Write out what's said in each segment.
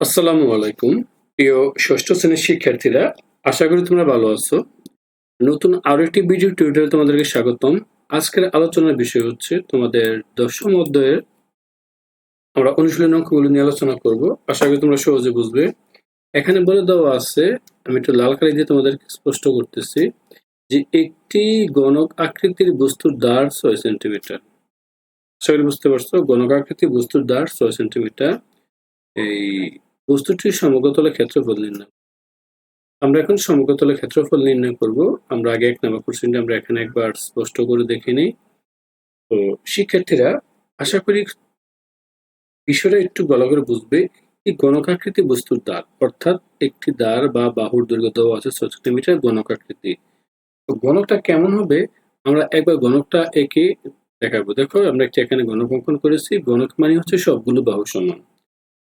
আসসালামু আলাইকুম। প্রিয় ষষ্ঠ শ্রেণির শিক্ষার্থীরা, আশা করি তোমরা ভালো আছো। নতুন আরও একটি ভিডিও টিউটোরিয়ালে তোমাদেরকে স্বাগতম। আজকের আলোচনার বিষয় হচ্ছে তোমাদের দশম অধ্যায়ের আমরা অনুশীলন অঙ্কগুলো নিয়ে আলোচনা করব। আশা করি তোমরা সহজে বুঝবে। এখানে বলে দেওয়া আছে, আমি একটু লাল কালি দিয়ে তোমাদেরকে স্পষ্ট করতেছি, যে একটি গণক আকৃতির বস্তুর দাঁড় ছয় সেন্টিমিটার আশা বুঝতে পারছ? গণক আকৃতির বস্তুর দাঁড় ছয় সেন্টিমিটার এই বস্তুটির সমগ্রতলের ক্ষেত্রফল নির্ণয় আমরা এখন সমগ্রতলের ক্ষেত্রফল নির্ণয় করব। আমরা আগে এক নাম্বার কোশ্চেনটা আমরা এখানে একবার স্পষ্ট করে দেখে নিই। তো শিক্ষার্থীরা, আশা করি বিষয়টা একটু ভালো করে বুঝবে এই গণকাকৃতি বস্তুর দ্বার, অর্থাৎ একটি দ্বার বা বাহুর দৈর্ঘ্য দেওয়া আছে ছয় সেন্টিমিটার গণকাকৃতি। তো গণকটা কেমন হবে? আমরা একবার গণকটা একে দেখাবো। দেখো, আমরা একটি এখানে গণক অঙ্কন করেছি। গণক মানে হচ্ছে সবগুলো বাহু সমান।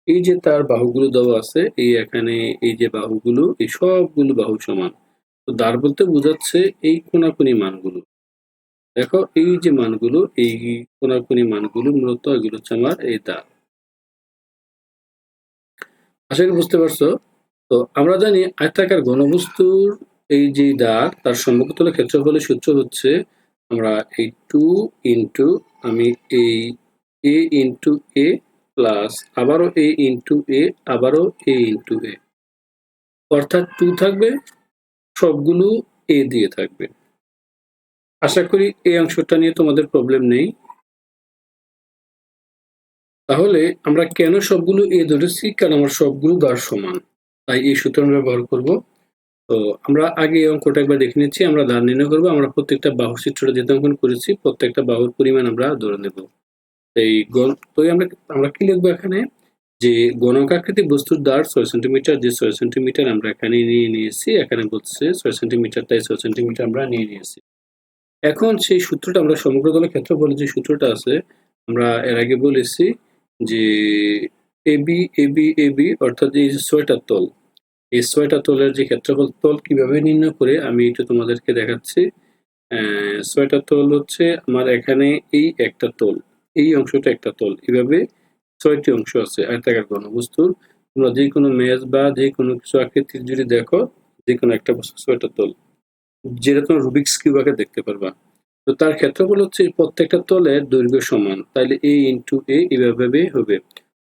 এই যে তার বাহুগুলো দেওয়া আছে, এই এখানে এই যে বাহুগুলো, এই সবগুলো বাহু সমান। তো দ্বার বলতে বোঝাচ্ছে এই কোনাকুনি মানগুলো। দেখো, এই যে মানগুলো, এই কোনাকুনি মানগুলো মূলত এগুলো হচ্ছে আমার এই দ্বার। আশা করি বুঝতে পারছ? তো আমরা জানি আয়তাকার ঘনবস্তুর এই যে দ্বার, তার সম্মুখতলের ক্ষেত্রফলের সূত্র হচ্ছে আমরা এই টু ইন্টু, আমি এই এ ইন্টু এ প্লাস আবারও এ ইন্টু এ, আবারও এ ইন্টু এ। অর্থাৎ টু থাকবে, সবগুলো এ দিয়ে থাকবে। আশা করি এই অংশটা নিয়ে তোমাদের প্রবলেম নেই। তাহলে আমরা কেন সবগুলো এ ধরেছি? কারণ আমার সবগুলো দ্বার সমান। তাই এই সূত্র আমরা ব্যবহার করব। তো আমরা আগে এই অঙ্কটা একবার দেখে নিচ্ছি, আমরা দ্বার নির্ণয় করব, আমরা প্রত্যেকটা বাহুর চিত্রটা যেতে অঙ্কন করেছি, প্রত্যেকটা বাহুর পরিমাণ আমরা ধরে নেব। এই তো আমরা আমরা কি লিখব এখানে? যে গণকাকৃতি বস্তুর দ্বার ছয় সেন্টিমিটার যে ছয় সেন্টিমিটার আমরা এখানে নিয়ে নিয়েছি, এখানে বলছে ছয় সেন্টিমিটার তাই ছয় সেন্টিমিটার আমরা নিয়ে নিয়েছি। এখন সেই সূত্রটা আমরা সমগ্র দলের ক্ষেত্রফলের যে সূত্রটা আছে, আমরা এর আগে বলেছি যে এবি এবি এবি অর্থাৎ এই যে ছয়টা তল, এই ছয়টা তলের যে ক্ষেত্রফল, তল কীভাবে নির্ণয় করে, আমি একটু তোমাদেরকে দেখাচ্ছি। ছয়টা তল হচ্ছে আমার এখানে এই একটা তল। এই অংশটা একটা তল। এভাবে ছয়টি অংশ আছে, আয়তাকার ঘনবস্তুর তোমরা যে কোনো মেজ বা যে কোনো কিছু আকৃতির যদি দেখো, যে কোনো একটা বস্তু ছয়টা তল। যেটা তোমার রুবিক্স কিউব দেখতে পারবা। তো তার ক্ষেত্রফল হচ্ছে প্রত্যেকটা তলের দৈর্ঘ্য সমান। তাহলে এ ইন্টু এ এভাবে হবে।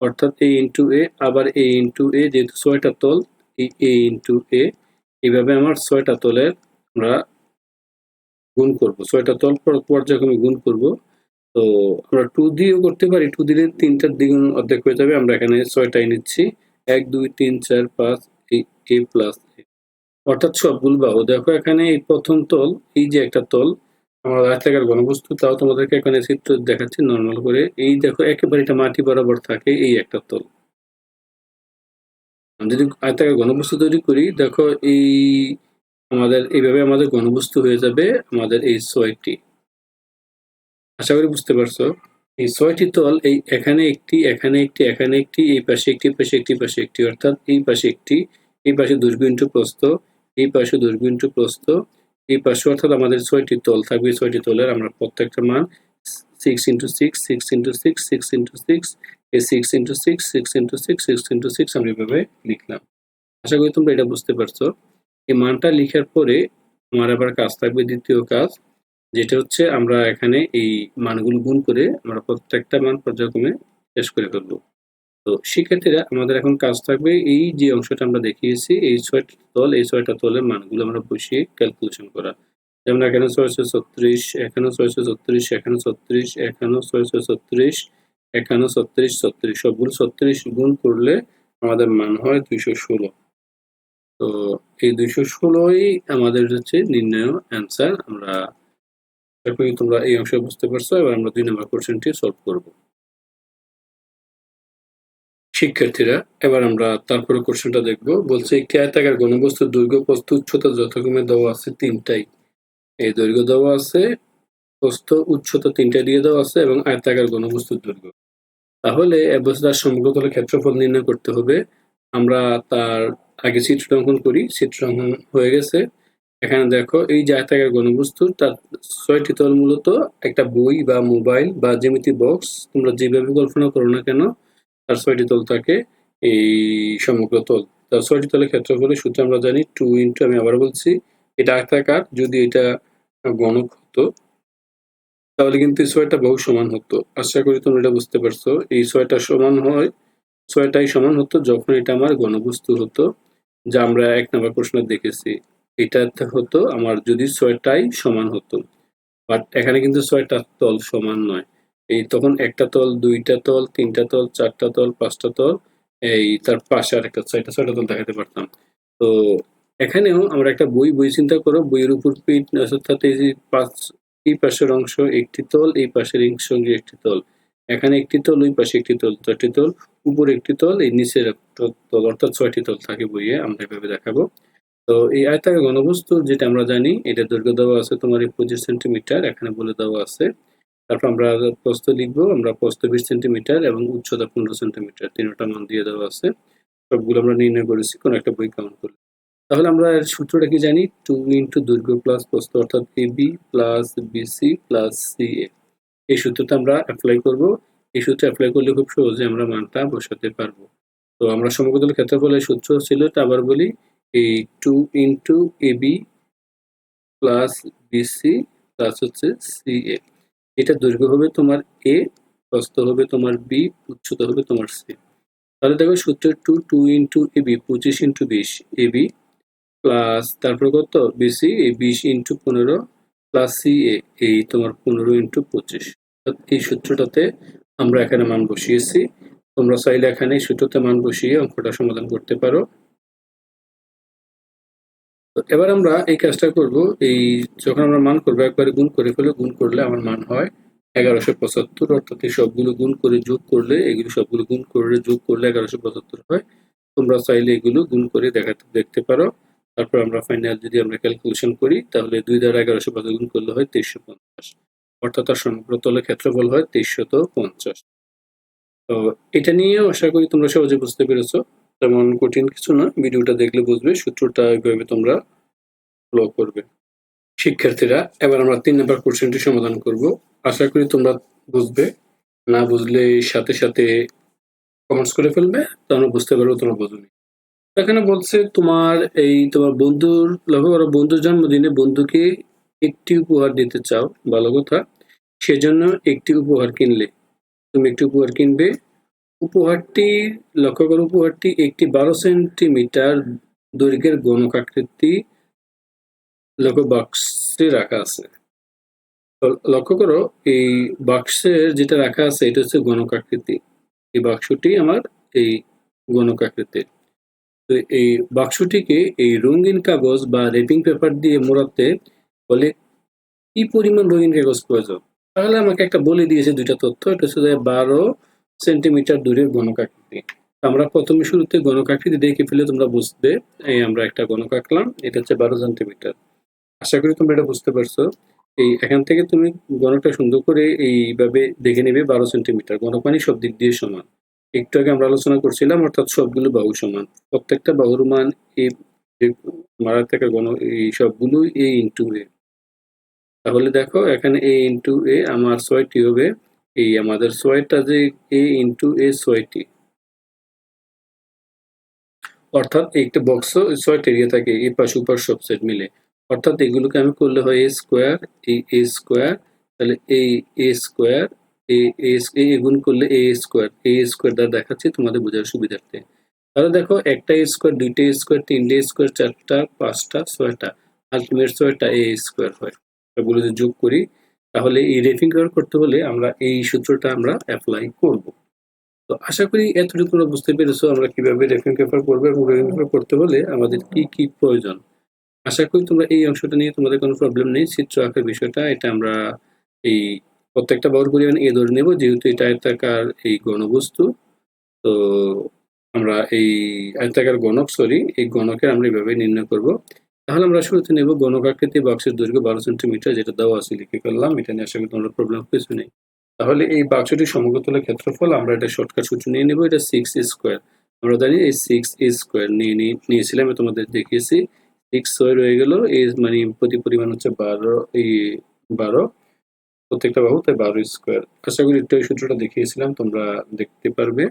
অর্থাৎ এ ইন্টু এ আবার এ ইন্টু এ যেহেতু ছয়টা তল, এই এ ইন্টু এ এইভাবে আমার ছয়টা তলের আমরা গুণ করব। ছয়টা তল পর- পর্যায়ক্রমে গুণ করব। তো আমরা টু দিয়েও করতে পারি। টু দিলে তিনটার দ্বিগুণ অর্ধেক হয়ে যাবে। আমরা এখানে ছয়টাই নিচ্ছি এক, দুই, তিন, চার, পাঁচ, এ প্লাস অর্থাৎ সবগুলো বাহু। দেখো এখানে এই প্রথম তল, এই যে একটা তল, আমার আয়তাকার ঘনবস্তু তাও তোমাদেরকে এখানে চিত্র দেখাচ্ছি নর্মাল করে। এই দেখো একেবারে এটা মাটি বরাবর থাকে এই একটা তল। যদি আয়তাকার ঘনবস্তু তৈরি করি, দেখো এই আমাদের, এইভাবে আমাদের ঘনবস্তু হয়ে যাবে আমাদের এই ছয়টি। আশা করি বুঝতে পারছ। এই ছয়টি তল এই এখানে একটি এখানে একটি এখানে একটি, এই পাশে একটি পাশে একটি পাশে একটি, অর্থাৎ এই পাশে একটি, এই পাশে ইন্টু প্রস্থ, এই পাশে ইন্টু প্রস্থ, এই পাশে অর্থাৎ আমাদের ছয়টি তল থাকবে ছয়টি তলের আমরা প্রত্যেকটা মান six into six six into six six into six এই six into six six into six six into six আমরা এভাবে লিখলাম। আশা করি তোমরা এটা বুঝতে পারছ। এই মানটা লিখার পরে আমার আবার কাজ থাকবে দ্বিতীয় কাজ। যেটা হচ্ছে আমরা এখানে এই মানগুলো গুণ করে আমরা প্রত্যেকটা মান পর্যায়ক্রমে শেষ করে ফেলব। তো শিক্ষার্থীরা আমাদের এখন কাজ থাকবে এই যে অংশটা আমরা দেখিয়েছি, এই ছয়টা তল, এই ছয়টা তলের মানগুলো আমরা বসিয়ে ক্যালকুলেশন করা। যেমন এখানে ছয়শো ছত্রিশ, এখানেও ছয়শো ছত্রিশ এখানে ছত্রিশ, এখানেও ছয়শো ছত্রিশ, এখানেও ছত্রিশ ছত্রিশ। সবগুলো ছত্রিশ গুণ করলে আমাদের মান হয় দুইশো ষোলো। তো এই দুইশো ষোলোই আমাদের হচ্ছে নির্ণয় অ্যান্সার আমরা আশা তোমরা এই অংশ বুঝতে পারছ, এবার আমরা দুই নম্বর কোশ্চেনটি সলভ করব। শিক্ষার্থীরা, এবার আমরা তারপরে কোশ্চেনটা দেখব। বলছে একটি আয়তাকার ঘনবস্তুর দৈর্ঘ্য, প্রস্থ, উচ্চতা যথাক্রমে দেওয়া আছে তিনটাই? এই দৈর্ঘ্য দেওয়া আছে, প্রস্থ, উচ্চতা তিনটা দিয়ে দেওয়া আছে এবং আয়তাকার ঘনবস্তুর দৈর্ঘ্য। তাহলে এবার তার সমগ্রতলের ক্ষেত্রফল নির্ণয় করতে হবে। আমরা তার আগে চিত্র অঙ্কন করি, চিত্র অঙ্কন হয়ে গেছে। এখানে দেখো, এই আয়তাকার ঘনবস্তু তার ছয়টি তল মূলত, একটা বই বা মোবাইল বা জ্যামিতি বক্স। তোমরা যেভাবে কল্পনা করো না কেন, তার ছয়টি তল থাকে এই সমগ্র তল। তা ছয়টি তলের ক্ষেত্রফলের সূত্র আমরা জানি টু ইন্টু আমি আবার বলছি, এটা আয়তাকার, যদি এটা গণক হতো, তাহলে কিন্তু ছয়টা বহু সমান হতো। আশা করি তোমরা এটা বুঝতে পারছ, এই ছয়টা সমান হয়, ছয়টাই সমান হতো যখন এটা আমার গণবস্তু হতো, যা আমরা এক নম্বর প্রশ্ন দেখেছি। এটাতে হতো আমার যদি ছয়টাই সমান হতো। বাট এখানে কিন্তু ছয়টা তল সমান নয়। এই তখন একটা তল, দুইটা তল, তিনটা তল, চারটা তল, পাঁচটা তল, এই তার পাশে আর একটা ছয়টা ছয়টা তল দেখাতে পারতাম। তো এখানেও আমরা একটা বই বই চিন্তা করো, বইয়ের উপর পিঠ, অর্থাৎ এই যে পাঁচ, এই পাশের অংশ একটি তল, এই পাশের অংশ একটি তল। এখানে একটি তল, ওই পাশে একটি তল, চারটি তল, উপরে একটি তল, এই নিচের একটা তল, অর্থাৎ ছয়টি তল থাকে বইয়ে, আমরা এভাবে দেখাবো। তো এই আয়তাকার ঘনবস্তু যেটা আমরা জানি, এটা দৈর্ঘ্য দেওয়া আছে তোমার এই পঁচিশ সেন্টিমিটার, এখানে বলে দেওয়া আছে। তারপর আমরা প্রস্থ লিখব, আমরা প্রস্থ বিশ সেন্টিমিটার এবং উচ্চতা পনেরো সেন্টিমিটার, তিনটা মান দিয়ে দেওয়া আছে। সবগুলো আমরা নির্ণয় করেছি, কোনো একটা বই কাউন্ট করলে তাহলে আমরা সূত্রটা কি জানি? টু ইন্টু দৈর্ঘ্য প্লাস প্রস্থ, অর্থাৎ A B plus BC plus C A. এই সূত্রটা আমরা অ্যাপ্লাই করব। এই সূত্রে অ্যাপ্লাই করলে খুব সহজে আমরা মানটা বসাতে পারব। তো আমরা সমগ্র ক্ষেত্রফলের সূত্র ছিল এটা আবার বলি। এই two into A B plus BC plus হচ্ছে সি এ এটা দৈর্ঘ্য হবে তোমার এ প্রস্থ হবে তোমার বি উচ্চতা হবে তোমার সি তাহলে দেখো সূত্র two two into A B পঁচিশ ইন্টু বিশ এ বি প্লাস তারপর কত? বিসি এই বিশ ইন্টু পনেরো প্লাস সি এ এই তোমার পনেরো ইন্টু পঁচিশ। এই সূত্রটাতে আমরা এখানে মান বসিয়েছি। তোমরা চাইলে এখানে সূত্রতে মান বসিয়ে অঙ্কটা সমাধান করতে পারো। তো এবার আমরা এই কাজটা করব, এই যখন আমরা মান করব, একবারে গুণ করে ফেলে, গুণ করলে আমার মান হয় এগারোশো পঁচাত্তর, অর্থাৎ এই সবগুলো গুণ করে যোগ করলে, এগুলো সবগুলো গুণ করে যোগ করলে এগারোশো পঁচাত্তর হয়। তোমরা চাইলে এগুলো গুণ করে দেখাতে, দেখতে পারো। তারপর আমরা ফাইনাল যদি আমরা ক্যালকুলেশন করি, তাহলে দুই দ্বারা এগারোশো পাঁচ গুণ করলে হয় তেইশশো পঞ্চাশ। অর্থাৎ তার সমগ্র তলের ক্ষেত্রফল হয় তেইশশত পঞ্চাশ। তো এটা নিয়েও আশা করি তোমরা সহজে বুঝতে পেরেছ। তেমন কঠিন কিছু না। ভিডিওটা দেখলে বুঝবে সূত্রটা এইভাবে তোমরা ফলো করবে। শিক্ষার্থীরা, এবার আমরা তিন নম্বর কোশ্চেনটি সমাধান করব। আশা করি তোমরা বুঝবে। না বুঝলে সাথে সাথে কমেন্টস করে ফেলবে। তাহলে বুঝতে পারব, তোমরা বুঝবে এখানে বলছে, তোমার এই তোমার বন্ধুর, লক্ষ্য করো, বন্ধুর জন্মদিনে বন্ধুকে একটি উপহার দিতে চাও। ভালো কথা। সেজন্য একটি উপহার কিনলে। তুমি একটি উপহার কিনবে? উপহারটি, লক্ষ্য করো, উপহারটি একটি বারো সেন্টিমিটার দৈর্ঘ্যের গণক আকৃতি লক্ষ্য বাক্সে রাখা আছে। লক্ষ্য করো, এই বাক্সের যেটা রাখা আছে, এটা হচ্ছে গণক আকৃতি এই বাক্সটি আমার এই গণক আকৃতির তো এই বাক্সটিকে এই রঙিন কাগজ বা রেপিং পেপার দিয়ে মোড়াতে বলে কি পরিমাণ রঙিন কাগজ প্রয়োজন? তাহলে আমাকে একটা বলে দিয়েছে দুইটা তথ্য, এটা হচ্ছে বারো সেন্টিমিটার দূরের গণকাকৃতি। আমরা প্রথমে শুরুতে গণকাকৃতি দেখে ফেলে তোমরা বুঝবে এই আমরা একটা গণক আঁকলাম এটা হচ্ছে বারো সেন্টিমিটার আশা করি তোমরা এটা বুঝতে পারছ। এই এখান থেকে তুমি গণকটা সুন্দর করে এইভাবে দেখে নেবে বারো সেন্টিমিটার গণক মানে সব দিক দিয়ে সমান। একটু আগে আমরা আলোচনা করছিলাম, অর্থাৎ সবগুলো বাহু সমান। প্রত্যেকটা বাহুর মান এই মারার থেকে গণ, এই সবগুলো এ ইন্টু এ তাহলে দেখো, এখানে এ ইন্টু এ আমার ছয়টি হবে। এই আমাদের ছয়টা যে এ ইন্টু এ ছয়টি অর্থাৎ একটা বক্স ছয়টা এরিয়া থাকে এই পাশ উপাশ সব সেট মিলে। অর্থাৎ এগুলোকে আমি করলে হয় এ স্কোয়ার এই এ স্কোয়ার তাহলে এই এ স্কোয়ার এ এ গুণ করলে এ স্কোয়ার এ স্কোয়ার দ্বারা দেখাচ্ছি তোমাদের বোঝার সুবিধার্থে। তাহলে দেখো, একটা স্কোয়ার দুইটা স্কোয়ার তিনটে স্কোয়ার চারটা, পাঁচটা, ছয়টা আলটিমেট ছয়টা এ স্কোয়ার হয়। এগুলো যদি যোগ করি তাহলে এই রেফিং করতে হলে আমরা এই সূত্রটা আমরা অ্যাপ্লাই করব। তো আশা করি এতটুকু তোমরা বুঝতে পেরেছ আমরা কীভাবে রেফিং পেপার করব এবং রেফিং পেপার করতে হলে আমাদের কি কি প্রয়োজন। আশা করি তোমরা এই অংশটা নিয়ে তোমাদের কোনো প্রবলেম নেই। চিত্র আঁকার বিষয়টা, এটা আমরা এই প্রত্যেকটা বর্গ পরিমাণ এ ধরে নেব, যেহেতু এটা আয়তাকার এই গণবস্তু তো আমরা এই আয়তাকার গণক সরি এই গণকের আমরা এইভাবে নির্ণয় করব। তাহলে আমরা শুরুতে নেব গণক আকৃতি বক্সের দৈর্ঘ্য বারো সেন্টিমিটার, যেটা দেওয়া আছে, লিখে ফেললাম। এটা নিয়ে আশা করি তোমরা প্রবলেম কিছু নেই। তাহলে এই বাক্সটির সমগ্রতলের ক্ষেত্রফল, আমরা এটা শর্টকাট সূত্র নিয়ে নেব। এটা সিক্স স্কোয়ার আমরা জানি এই সিক্স স্কোয়ার নিয়ে নিয়েছিলাম তোমাদের দেখিয়েছি। সিক্স ছয় রয়ে গেল। এই মানে প্রতি পরিমাণ হচ্ছে বারো, এই বারো। প্রত্যেকটা বাহু, তাই বারো স্কোয়ার আশা করি সূত্রটা দেখিয়েছিলাম, তোমরা দেখতে পারবে।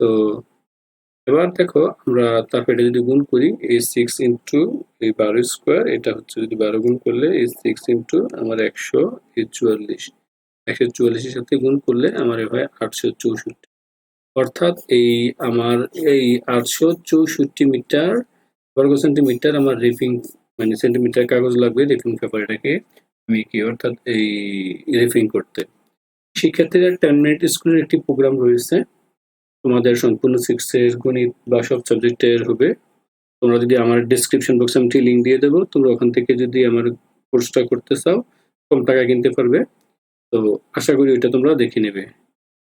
তো এবার দেখো আমরা তারপর এটা যদি গুণ করি, এই সিক্স ইন্টু এই বারো স্কোয়ার এটা হচ্ছে যদি বারো গুণ করলে এই সিক্স ইন্টু আমার একশো চুয়াল্লিশ। একশো চুয়াল্লিশের সাথে গুণ করলে আমার হয় আটশো চৌষট্টি। অর্থাৎ এই আমার এই আটশো চৌষট্টি মিটার, বর্গ সেন্টিমিটার আমার রিপিং মানে সেন্টিমিটার কাগজ লাগবে রিপিং পেপার এটাকে আমি কি, অর্থাৎ এই রিপিং করতে। শিক্ষার্থীরা টেন মিনিট স্কুলের একটি প্রোগ্রাম রয়েছে। তোমাদের সম্পূর্ণ সিক্সের গণিত বা সব সাবজেক্টের হবে। তোমরা যদি আমার ডিসক্রিপশন বক্সে আমি লিঙ্ক দিয়ে দেবো, তোমরা ওখান থেকে যদি আমার কোর্সটা করতে চাও, কম টাকা কিনতে পারবে। তো আশা করি ওইটা তোমরা দেখে নেবে।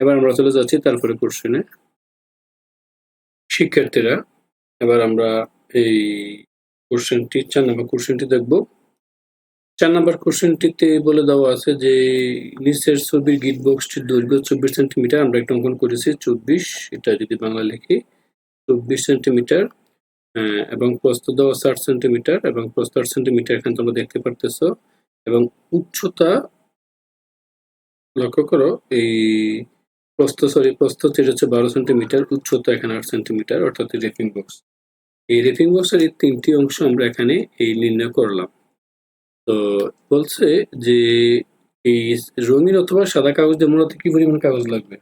এবার আমরা চলে যাচ্ছি তারপরে কোশ্চেনে শিক্ষার্থীরা, এবার আমরা এই কোশ্চেনটি চার নম্বর কোশ্চেনটি দেখব। চার নম্বর কোশ্চেনটিতে বলে দেওয়া আছে যে, নিচের ছবির গিট বক্সটির দৈর্ঘ্য চব্বিশ সেন্টিমিটার আমরা একটা অঙ্কন করেছি, চব্বিশ। এটা যদি বাংলা লিখি, চব্বিশ সেন্টিমিটার এবং প্রস্থ দেওয়া ষাট সেন্টিমিটার এবং প্রস্থ আট সেন্টিমিটার এখানে তোমরা দেখতে পারতেছো, এবং উচ্চতা লক্ষ্য করো, এই প্রস্থ সরি প্রস্থ যেটা হচ্ছে বারো সেন্টিমিটার উচ্চতা এখানে আট সেন্টিমিটার অর্থাৎ রেফিং বক্স এই রেফিং বক্সের এই তিনটি অংশ আমরা এখানে এই নির্ণয় করলাম। তো বলছে যে এই রঙিন অথবা সাদা কাগজ দিয়ে মূলত কি পরিমাণ কাগজ লাগবে?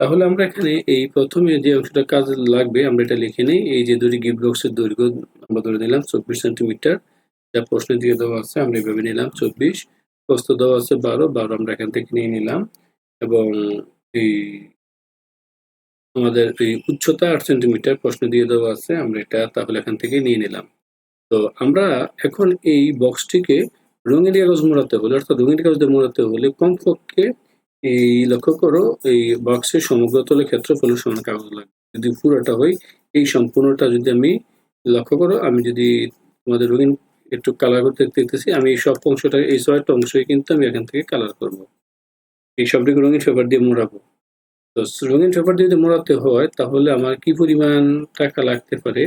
তাহলে আমরা এখানে এই প্রথমে যে অংশটা কাজ লাগবে, আমরা এটা লিখে নিই। এই যে দুটি গিফট বক্সের দৈর্ঘ্য আমরা ধরে নিলাম চব্বিশ সেন্টিমিটার। যা প্রশ্নের দিকে দেওয়া আছে, আমরা এভাবে নিলাম চব্বিশ। প্রস্থ দেওয়া আছে বারো বারো আমরা এখান থেকে নিয়ে নিলাম। এবং এই আমাদের এই উচ্চতা আট সেন্টিমিটার প্রশ্ন দিয়ে দেওয়া আছে, আমরা এটা তাহলে এখান থেকে নিয়ে নিলাম। তো আমরা এখন এই বক্সটিকে রঙিন কাগজ মোড়াতে হলে, অর্থাৎ রঙিন কাগজ দিয়ে মোড়াতে হলে কমপক্ষে এই লক্ষ্য করো, এই বক্সের সমগ্র তলে ক্ষেত্রফলের সমান কাগজ লাগবে। যদি পুরোটা হয়, এই সম্পূর্ণটা যদি আমি লক্ষ্য করো, আমি যদি তোমাদের রঙিন একটু কালার করতে দেখতেছি, আমি এই সব অংশটা, এই ছয়টা অংশই কিন্তু আমি এখান থেকে কালার করব। এই সবটিকে রঙিন পেপার দিয়ে মোড়াবো। তো রঙিন পেপার দিয়ে যদি মোড়াতে হয়, তাহলে আমার কি পরিমাণ টাকা লাগতে পারে?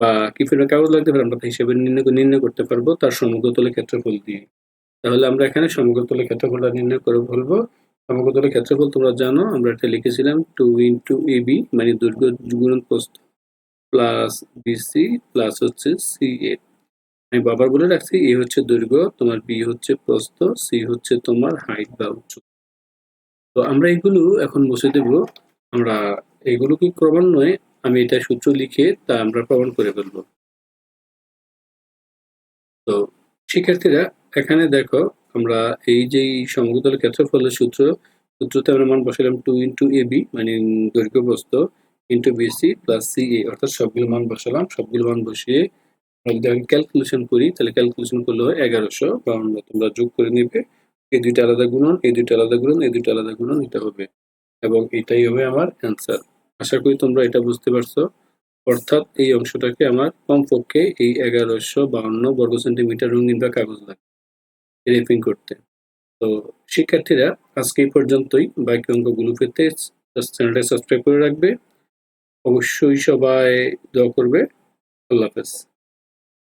বা কি পরিমাণ কাগজ লাগতে পারে, আমরা হিসেবে নির্ণয় নির্ণয় করতে পারব তার সমগ্রতলের ক্ষেত্রফল দিয়ে। তাহলে আমরা এখানে সমগ্রতলের ক্ষেত্রফলটা নির্ণয় করে বলব সমগ্রতলের ক্ষেত্রফল তোমরা জানো, আমরা এটা লিখেছিলাম টু ইন্টু এ বি মানে দৈর্ঘ্য গুণন প্রস্থ প্লাস বিসি প্লাস হচ্ছে সি এ আমি বাবার বলে রাখছি এ হচ্ছে দৈর্ঘ্য, তোমার বি হচ্ছে প্রস্থ সি হচ্ছে তোমার হাইট বা উচ্চতা। তো আমরা এগুলো এখন বসে দেব। আমরা এগুলো কি ক্রমান্বয়ে আমি এটা সূত্র লিখে তা আমরা প্রমাণ করে ফেলব। তো, শিক্ষার্থীরা, এখানে দেখো, আমরা এই যে সমগ্রতল ক্ষেত্রফলের সূত্র, সূত্রতে আমরা মান বসালাম টু ইন্টু এ বি মানে দৈর্ঘ্য বস্তু into BC plus C A অর্থাৎ সবগুলো মান বসালাম, সবগুলো মান বসিয়ে আমরা যদি আমি ক্যালকুলেশন করি, তাহলে ক্যালকুলেশন করলে হয় এগারোশো বাউন্ন, তোমরা যোগ করে নিবে এই দুইটা আলাদা গুণন এই দুইটা আলাদা গুণন এই দুইটা আলাদা গুণন, এটা হবে। এবং এটাই হবে আমার অ্যান্সার আশা করি তোমরা এটা বুঝতে পারছ। অর্থাৎ এই অংশটাকে আমার কমপক্ষে এই এগারোশো বাউন্ন বর্গ সেন্টিমিটার রঙিন বা কাগজ লাগে রেপিং করতে। তো শিক্ষার্থীরা, আজকে পর্যন্তই। বাকি অঙ্কগুলো পেতে চ্যানেলটা সাবস্ক্রাইব করে রাখবে। অবশ্যই সবাই দোয়া করবে। আল্লাহ হাফেজ।